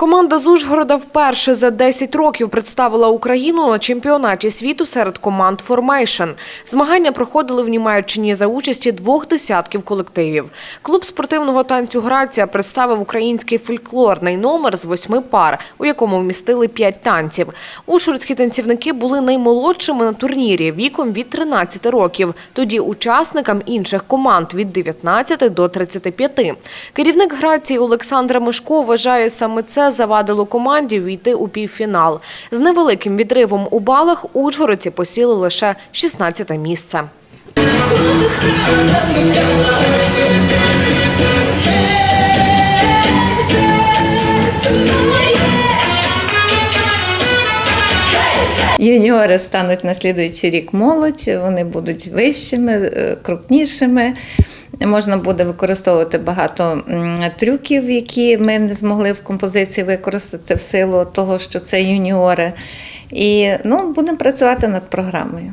Команда з Ужгорода вперше за 10 років представила Україну на чемпіонаті світу серед команд «Формейшн». Змагання проходили в Німеччині за участі двох десятків колективів. Клуб спортивного танцю «Грація» представив український фольклорний номер з восьми пар, у якому вмістили п'ять танців. Ужгородські танцівники були наймолодшими на турнірі віком від 13 років. Тоді учасникам інших команд від 19 до 35. Керівник «Грації» Олександра Мишко вважає, саме це завадило команді війти у півфінал. З невеликим відривом у балах ужгородці посіли лише 16 місце. Юніори стануть на слідуючий рік молодь, вони будуть вищими, е, крупнішими. Можна буде використовувати багато трюків, які ми не змогли в композиції використати в силу того, що це юніори. І ну, будемо працювати над програмою.